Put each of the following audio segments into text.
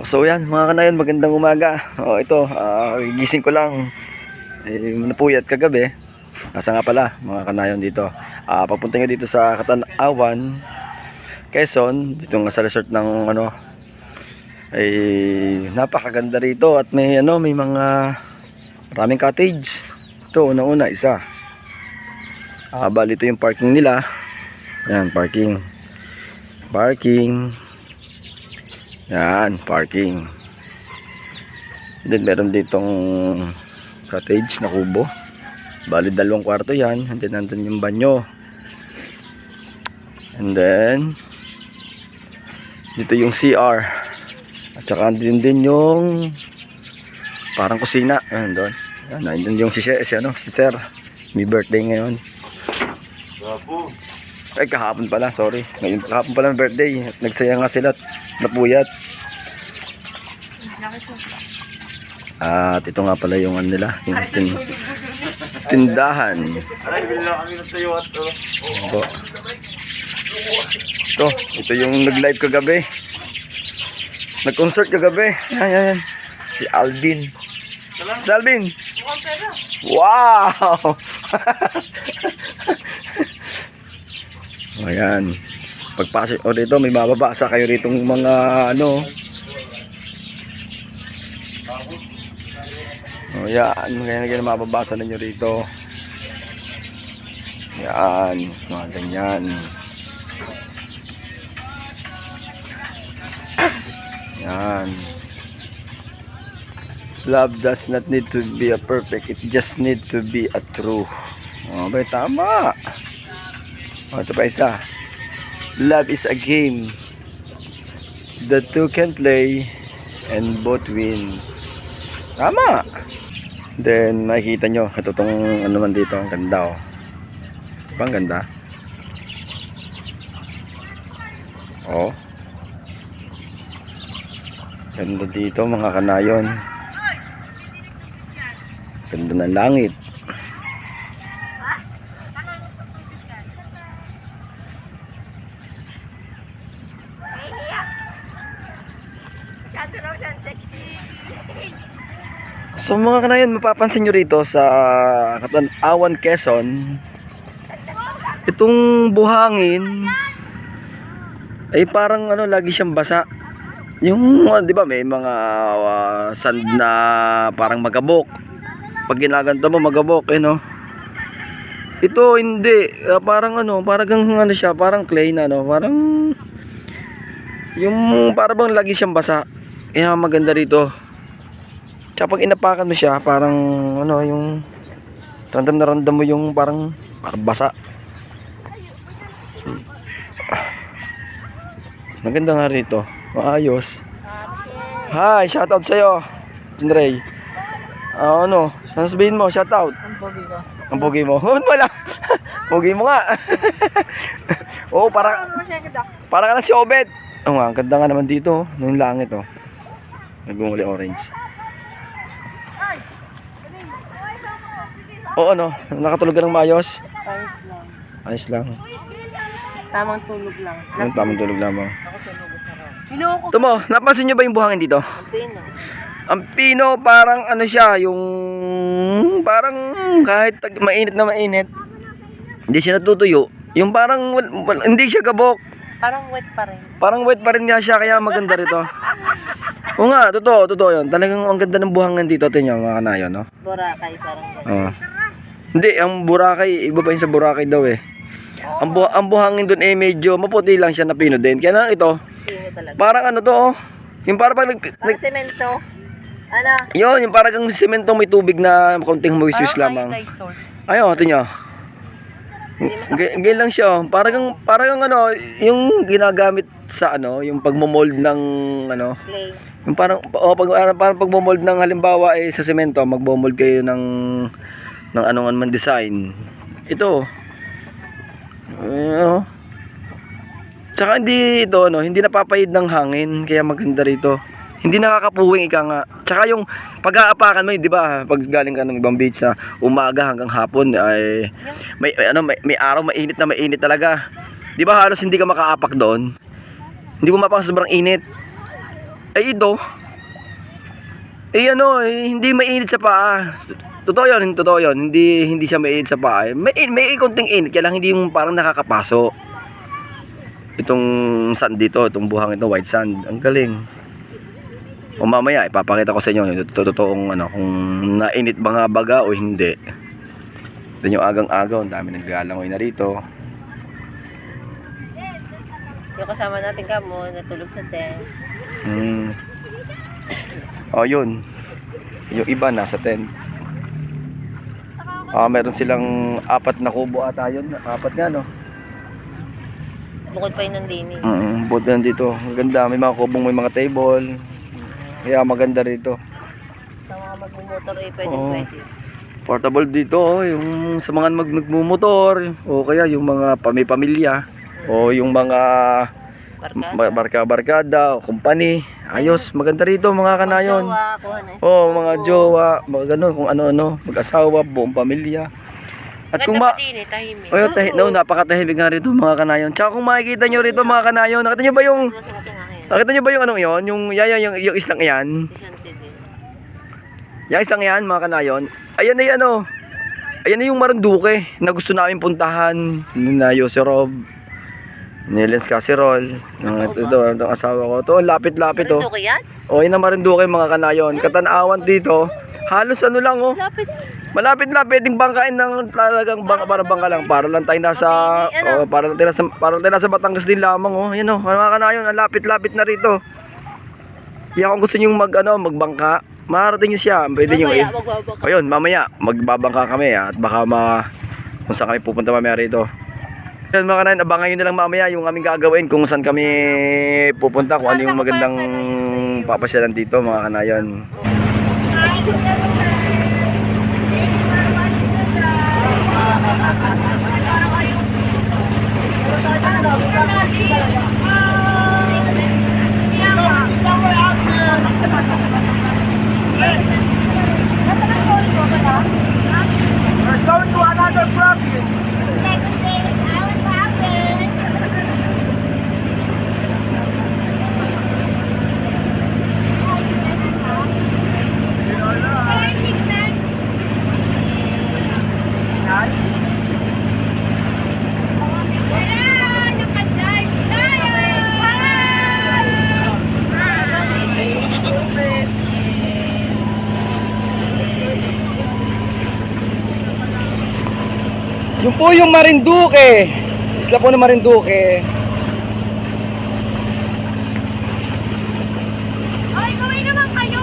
So yan mga kanayon, magandang umaga. O ito, ah, gising ko lang. Eh, napuyat kagabi. Nasa nga pala mga kanayon dito. Ah, papunta nyo dito sa Katanawan, Quezon. Dito nga sa resort ng ano, ay napakaganda rito at may ano, may mga maraming cottage. Ito, una-una, isa. Ah, bali ito yung parking nila. Yan, parking. Parking. Yan, parking. Then meron ditong cottage na kubo. Bali dalawang kwarto yan. And then nandun yung banyo. And then dito yung CR. At saka din din yung parang kusina. Ayan doon. Yan, nandun yung si, si, ano, si Sir. May birthday ngayon. Bravo. Ay, kahapon pala, sorry. Ngayon, kahapon pala ang birthday. At nagsaya nga sila at napuyat. At ito nga pala yung ano nila, yung tin tindahan. Aray, bili lang kami ng tayo at oh. Ito. Ito, ito yung nag-live kagabi. Nag-concert kagabi. Yan, yan, yan. Si Alvin. Si Alvin. Wow! Ayan. Pagpasok o dito, may mababasa kayo ritong mga ano. O yan, kaya ganyan mababasa ninyo rito. Yan, mga ganyan. Yan. Love does not need to be a perfect, it just need to be a true. Oh, ba tama. Oh, ito pa isa. Love is a game. The two can play and both win. Tama. Then makikita nyo, ito tong ano man dito, ang ganda oh. Ito pa ang ganda. Oh. Ganda dito mga kanayon. Ganda ng langit. So mga kanayon, mapapansin nyo rito sa Katanawan, Quezon, itong buhangin ay parang ano lagi siyang basa. Yung ah, 'di ba may mga ah, sand na parang magabok. Pag ginaganto mo magabok eh no. Ito hindi Ah, parang ano, parang ano siya, parang clay na no, parang yung parang bang lagi siyang basa. Kaya maganda rito. Tsaka pag inapakan mo siya, parang ano, yung random na random mo yung parang parang basa. Maganda nga rito. Maayos. Hi, shoutout sa'yo. Jinray. Ah, ano? Ano sabihin mo? Shoutout. Ang pogi ko. Ang pogi mo. Oh, wala. pogi mo nga. oh, para Ano siya kita? para ka na si Obet. Oh, nga, ang ganda nga naman dito. oh. Yung langit oh. Nagmumuli orange. Oo, ano? Nakatulog ka ng maayos? Ayos lang. Ayos lang. Tamang tulog lang. Ang tamang tulog lamang. Ako tulog sa raw. Hinoko Ito mo, napansin nyo ba yung buhangin dito? ang pino. Ang pino parang ano siya, yung parang kahit tag- mainit na mainit, hindi siya natutuyo. Yung parang wal- wal- hindi siya gabok. Parang wet pa rin. Parang wet pa rin nga siya kaya maganda rito. Oo nga, totoo, totoo yun. Talagang ang ganda ng buhangin dito, tingnan mga kanayon, no? Boracay parang gano'n. Oo. Hindi, ang Boracay, iba pa yun sa Boracay daw eh. Ang, bu- ang buhangin doon eh medyo maputi lang siya na pino din. Kaya na ito, Pino talaga. parang ano to oh. Yung parang pag nag, Parang nag semento. Ano? yun, yung parang kang sementong may tubig na konting moist lamang. iodized. Ayun, ito nyo. Gay lang siya. oh. Parang kang- parang kang ano, yung ginagamit sa ano, yung pagmo-mold ng ano, Clay. Yung parang oh, pag ah, parang pagmo-mold ng halimbawa eh sa semento, magbo-mold kayo ng ng anong man design. Ito. Ano? Tsaka hindi ito ano, hindi napapahid ng hangin kaya maganda rito. Hindi nakakapuwing ika nga. Tsaka yung pag-aapakan mo, 'di ba? Pag galing ka ng ibang beach sa umaga hanggang hapon ay may may- ano may, may araw mainit na mainit talaga. 'Di ba halos hindi ka makaapak doon? Hindi mo mapang sobrang init. Ay ito, eh ano, eh, hindi mainit sa paa. Totoo yun, totoo yun. Hindi, hindi siya mainit sa paa. eh. May, may konting init, kaya lang hindi yung parang nakakapaso. Itong sand dito, itong buhang ito, white sand. Ang galing. O mamaya, ipapakita ko sa inyo yung to- totoong ano, kung nainit ba nga baga o hindi. Ito yung agang-agaw, ang dami naglalangoy na rito. Yung kasama natin ka natulog sa tent. Hmm. Oh, yun. Yung iba nasa tent. Ah, meron silang apat na kubo ata yun. Apat nga, no? Bukod pa yun ng dini. Mm, buti yan dito. Ang ganda. May mga kubong, may mga table. Kaya maganda rito. Sa mga magmumotor eh, pwede Oo. pwede. Portable dito, oh, yung sa mga mag nagmumotor, o kaya yung mga pami pamilya, o yung mga Barka. ba- barka-barkada, o company. Ayos, maganda rito mga kanayon. Oh, mga jowa, mga ganun, kung ano-ano, mag-asawa, buong pamilya. At kung ma... Dini, tahimik. Oh, tahi, no, napakatahimik nga rito mga kanayon. Tsaka kung makikita nyo rito mga kanayon, nakita nyo ba yung... Nakita nyo ba yung anong yon Yung, yaya, yung, yung islang yan? Yung islang yan mga kanayon. Ayan na yung ano. Ayan na yung Marinduque na gusto namin puntahan. Na Yose Rob. Ni Lens Casserole. Yung ito, ito, ang asawa ko. Ito, lapit-lapit oh. Marinduque yan? O, yun ang Marinduque mga kanayon. Katanawan dito. Halos ano lang oh. Lapit. Malapit na pwedeng bangkain ng talagang bangka para bangka lang para lang tayo nasa oh, para lang tayo nasa para lang tayo nasa Batangas din lamang oh. Ayun oh, mga kanayon, ang lapit-lapit na rito. Kaya kung gusto niyo mag ano, magbangka, makarating niyo siya. Pwede niyo eh. Ayun, mamaya magbabangka kami ah, at baka ma kung saan kami pupunta mamaya rito. Yan mga kanayon, abangan nyo na lang mamaya yung aming gagawin kung saan kami pupunta, kung ano yung magandang papasyalan dito mga kanayon. Yung po yung Marinduque. Isla po ng Marinduque. Ay, gawin naman kayo!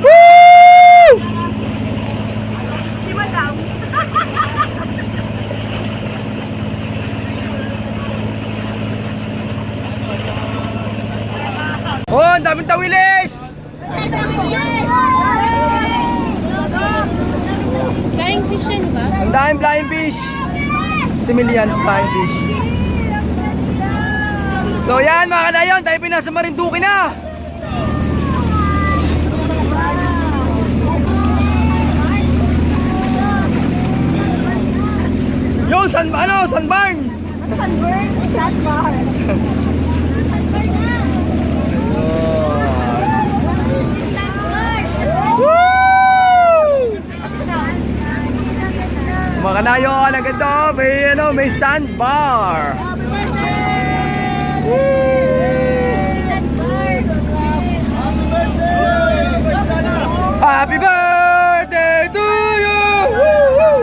Woo! Di ba daw? Oh, ang daming tawilis! Flying fish yun ba? Ang daming flying fish. Similians flying fish. So yan mga kanayon, tayo pinasa Marinduque na. Yung San, ano, San Barn. Sunburn? Sunbar. Woo! Mga kanayon, ang ganda, may, ano, may sandbar. Happy birthday to you! Woo!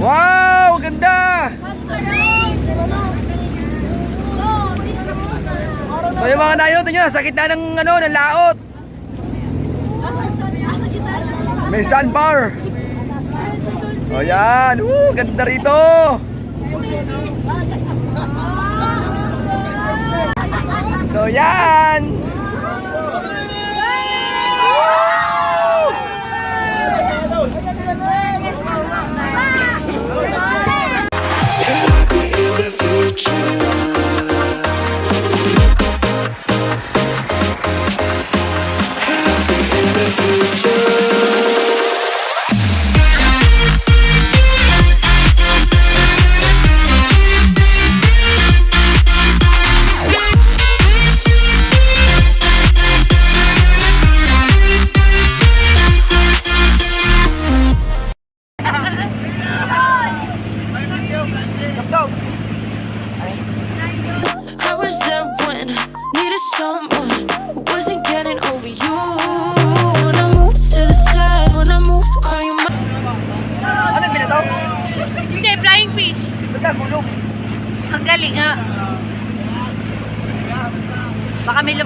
Wow, ganda! So yung mga nayon, tingnan, sa gitna ng ano, ng laot. May sandbar. O yan, Woo, ganda rito. So yan. go!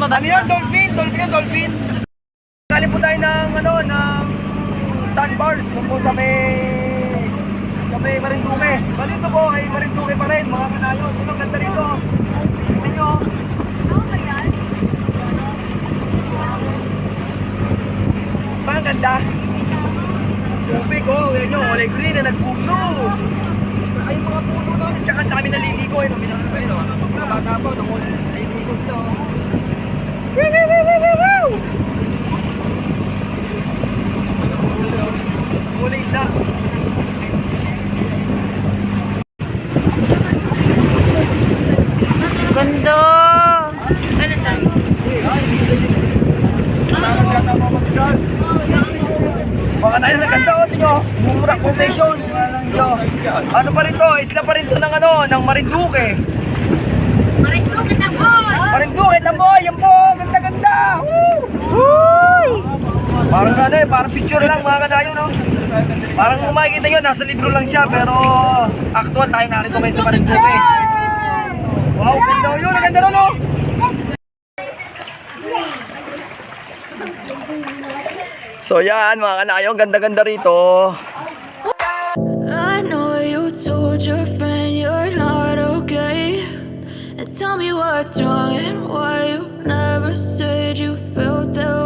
Lumabas Ano yun? Dolphin! Dolphin yun, dolphin! Galing po tayo ng, ano, ng sandbars. Doon po sa may... sa may Marinduque. Bali ito po ay Marinduque pa rin, mga kanayon. Ang ganda rito. Tingnan nyo. Ang ganda. Tubig, oh. Yan nyo, kulay green na nagbuglo. Ay, mga puno doon. Tsaka dami naliligo. Ayun, binang ayun. Mga bata po, naliligo sila, Ganda! Mga tayo na ganda, oh, tingyo. Mumura formation. Ano pa rin to? Isla pa rin to ng ano, ng. Marinduque na boy! Marinduque na boy, yan po. Ganda, ganda. Woo! Woo! Parang ano parang picture lang mga kanayo, no? Parang kung makikita nyo, nasa libro lang siya, pero actual tayo narito ngayon sa Marinduque. Wow, ganda yun. Ang ganda rin, no? So yan, mga kanayo, ganda-ganda rito. I know you told your friend you're not okay. And tell me what's wrong and why you never said you felt that way.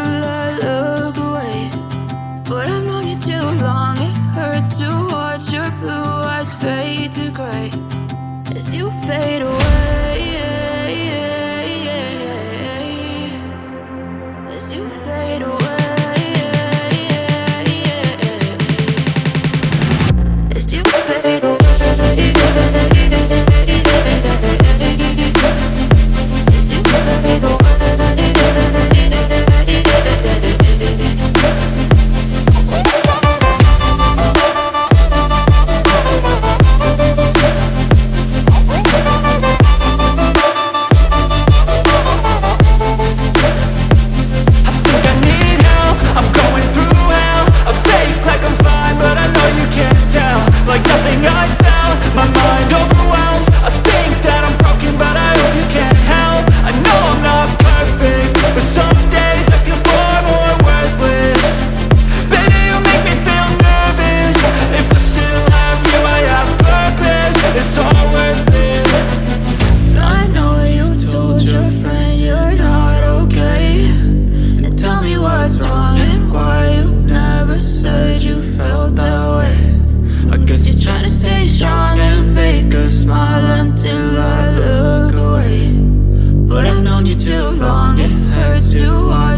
too long, it hurts to watch.